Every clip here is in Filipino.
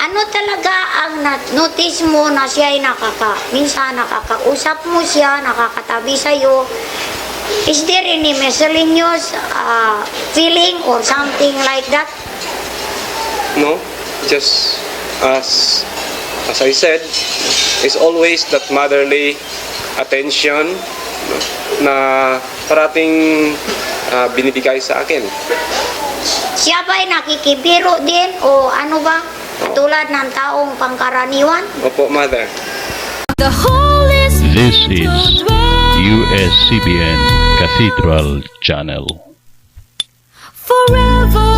ano talaga ang notice mo na siya ay nakaka, minsan nakakausap mo siya, nakakatabi sa'yo. Is there any miscellaneous uh, feeling or something like that? No, just as as I said, is always that motherly attention na parating ah, binibigay sa akin. Siya ba ay nakikibiro din o ano ba? Tulad ng taong pangkaraniwan? Opo, mother. The Holy This is USCBN Cathedral Channel. forever.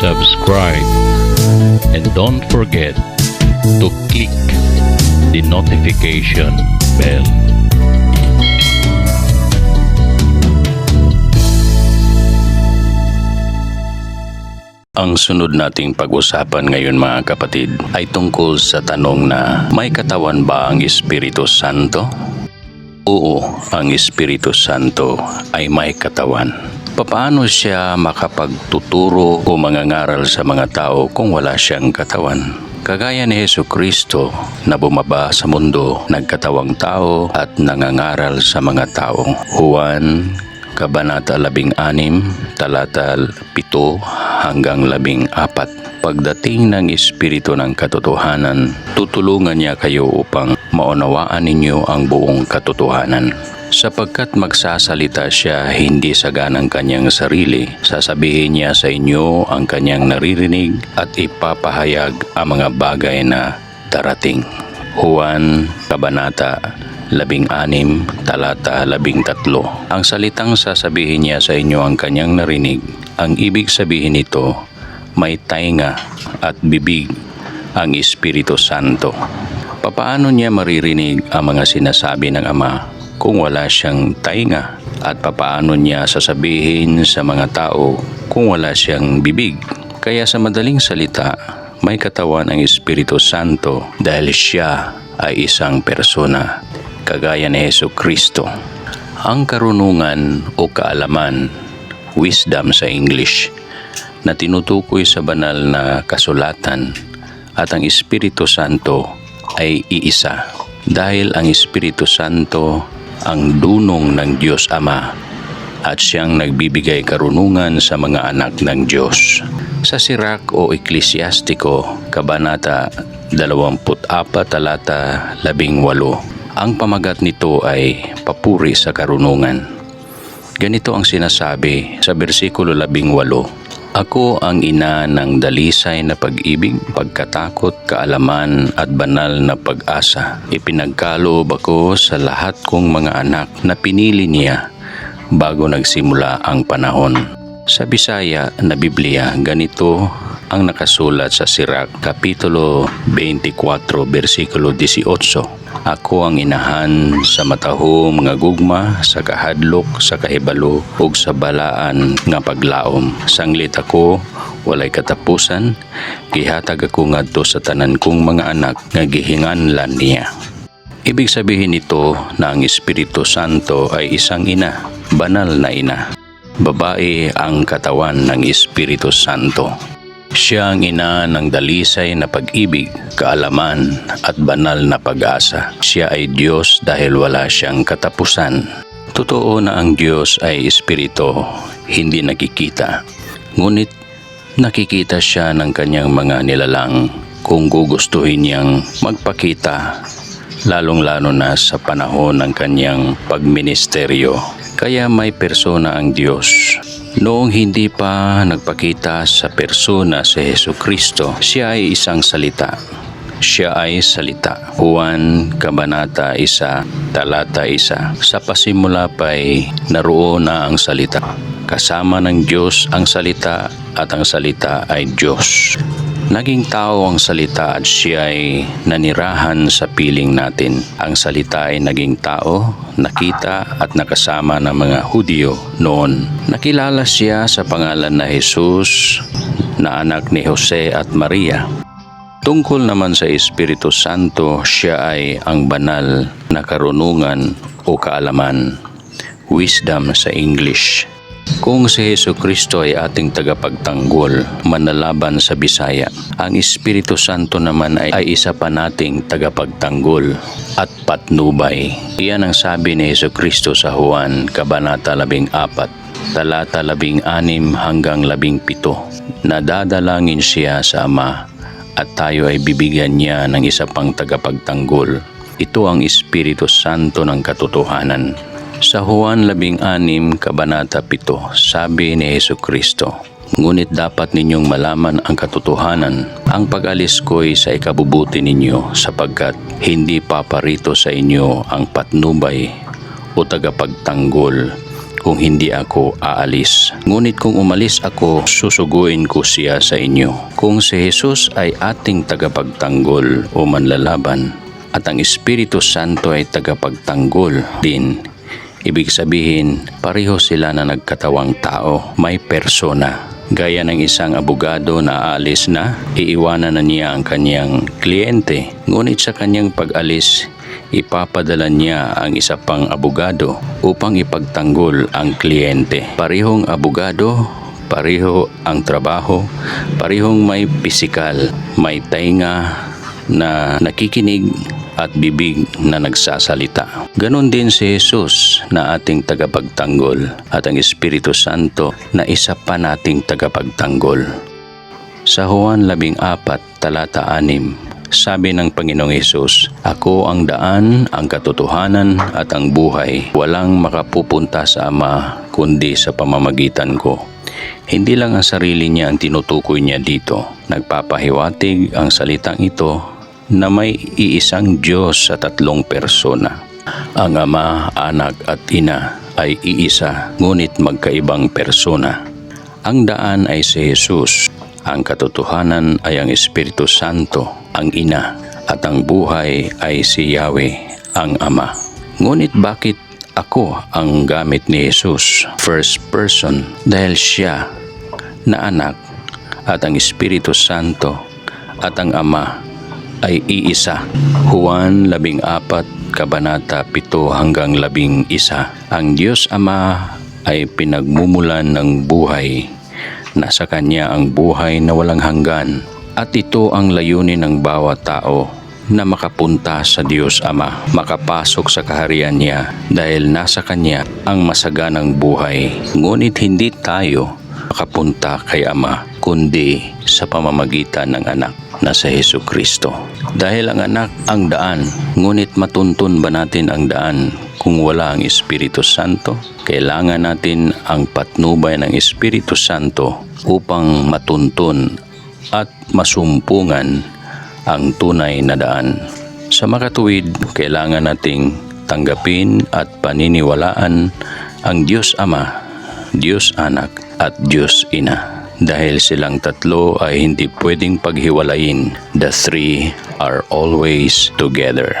Subscribe and don't forget to click the notification bell. Ang sunod nating pag-usapan ngayon mga kapatid ay tungkol sa tanong na may katawan ba ang Espiritu Santo? Oo, ang Espiritu Santo ay may katawan. Paano siya makapagtuturo o mangangaral sa mga tao kung wala siyang katawan? Kagaya ni Heso Kristo na bumaba sa mundo, nagkatawang tao at nangangaral sa mga tao. Juan Kabanata 16, talata 7 hanggang 14. Pagdating ng Espiritu ng Katotohanan, tutulungan niya kayo upang maunawaan ninyo ang buong katotohanan. Sapagkat magsasalita siya hindi sa ganang kanyang sarili, sasabihin niya sa inyo ang kanyang naririnig at ipapahayag ang mga bagay na darating. Juan Kabanata 16, talata 13. Ang salitang sasabihin niya sa inyo ang kanyang narinig, ang ibig sabihin nito, may tainga at bibig ang Espiritu Santo. Papaano niya maririnig ang mga sinasabi ng Ama kung wala siyang tainga? At papaano niya sasabihin sa mga tao kung wala siyang bibig? Kaya sa madaling salita, may katawan ang Espiritu Santo dahil siya ay isang persona, kagaya ni Yesu Kristo. Ang karunungan o kaalaman, wisdom sa English, na tinutukoy sa banal na kasulatan at ang Espiritu Santo ay iisa dahil ang Espiritu Santo ang dunong ng Diyos Ama at siyang nagbibigay karunungan sa mga anak ng Diyos. Sa Sirak o Eklesyastiko, Kabanata 24 talata 18, ang pamagat nito ay papuri sa karunungan. Ganito ang sinasabi sa bersikulo 18, Ako ang ina ng dalisay na pag-ibig, pagkatakot, kaalaman at banal na pag-asa. Ipinagkaloob ako sa lahat kong mga anak na pinili niya bago nagsimula ang panahon. Sa Bisaya na Biblia, ganito ang nakasulat sa Sirak Kapitulo 24, versikulo 18. Ako ang inahan sa mataho mga gugma, sa kahadlok, sa kahibalo, ug sa balaan nga paglaom. Sanglit ako, walay katapusan, gihatag ako ngadto sa tanan kong mga anak nga gihinganlan niya. Ibig sabihin nito na ang Espiritu Santo ay isang ina, banal na ina. Babae ang katawan ng Espiritu Santo. Siya ang ina ng dalisay na pag-ibig, kaalaman at banal na pag-asa. Siya ay Diyos dahil wala siyang katapusan. Totoo na ang Diyos ay Espiritu, hindi nakikita. Ngunit nakikita siya ng kanyang mga nilalang kung gugustuhin niyang magpakita lalong-lalo na sa panahon ng kanyang pagministeryo. Kaya may persona ang Diyos. Noong hindi pa nagpakita sa persona si Heso Kristo, siya ay isang salita. Siya ay salita. Juan Kabanata 1, Talata 1. Sa pasimula pa'y naroon na ang salita. Kasama ng Diyos ang salita at ang salita ay Diyos. Naging tao ang salita at siya ay nanirahan sa piling natin. Ang salita ay naging tao, nakita at nakasama ng mga Hudyo noon. Nakilala siya sa pangalan na Jesus na anak ni Jose at Maria. Tungkol naman sa Espiritu Santo, siya ay ang banal na karunungan o kaalaman, wisdom sa English. Kung si Heso Kristo ay ating tagapagtanggol, manlalaban sa Bisaya, ang Espiritu Santo naman ay, ay isa pa nating tagapagtanggol at patnubay. Iyan ang sabi ni Heso Kristo sa Juan, Kabanata 14, talata 16 hanggang 17. Nadadalangin siya sa Ama at tayo ay bibigyan niya ng isa pang tagapagtanggol. Ito ang Espiritu Santo ng katotohanan. Sa Juan 16, Kabanata 7, sabi ni Yesu Kristo, Ngunit dapat ninyong malaman ang katotohanan. Ang pag-alis ko'y sa ikabubuti ninyo sapagkat hindi paparito sa inyo ang patnubay o tagapagtanggol kung hindi ako aalis. Ngunit kung umalis ako, susuguin ko siya sa inyo. Kung si Jesus ay ating tagapagtanggol o manlalaban, at ang Espiritu Santo ay tagapagtanggol din, ibig sabihin, pareho sila na nagkatawang tao, may persona. Gaya ng isang abogado na aalis na, iiwanan na niya ang kanyang kliyente. Ngunit sa kanyang pag-alis, ipapadala niya ang isa pang abogado upang ipagtanggol ang kliyente. Parihong abogado, pareho ang trabaho, parihong may pisikal, may tainga na nakikinig at bibig na nagsasalita. Ganon din si Jesus na ating tagapagtanggol at ang Espiritu Santo na isa pa nating tagapagtanggol. Sa Juan 14, talata 6, sabi ng Panginoong Yesus, Ako ang daan, ang katotohanan at ang buhay. Walang makapupunta sa Ama kundi sa pamamagitan ko. Hindi lang ang sarili niya ang tinutukoy niya dito. Nagpapahiwatig ang salitang ito na may iisang Diyos sa tatlong persona. Ang Ama, Anak at Ina ay iisa ngunit magkaibang persona. Ang daan ay si Jesus, ang katotohanan ay ang Espiritu Santo, ang Ina, at ang buhay ay si Yahweh, ang Ama. Ngunit bakit ako ang gamit ni Jesus, first person, dahil siya na anak at ang Espiritu Santo at ang Ama ay iisa. Juan 14, Kabanata 7 hanggang 11. Ang Diyos Ama ay pinagmumulan ng buhay. Nasa Kanya ang buhay na walang hanggan. At ito ang layunin ng bawat tao na makapunta sa Diyos Ama, makapasok sa kaharian niya dahil nasa Kanya ang masaganang buhay. Ngunit hindi tayo makapunta kay Ama kundi sa pamamagitan ng anak na sa Heso Kristo. Dahil ang anak ang daan, ngunit matuntun ba natin ang daan kung wala ang Espiritu Santo? Kailangan natin ang patnubay ng Espiritu Santo upang matuntun at masumpungan ang tunay na daan. Sa makatuwid, kailangan nating tanggapin at paniniwalaan ang Diyos Ama, Diyos Anak at Diyos Ina. Dahil silang tatlo ay hindi pwedeng paghiwalayin, the three are always together.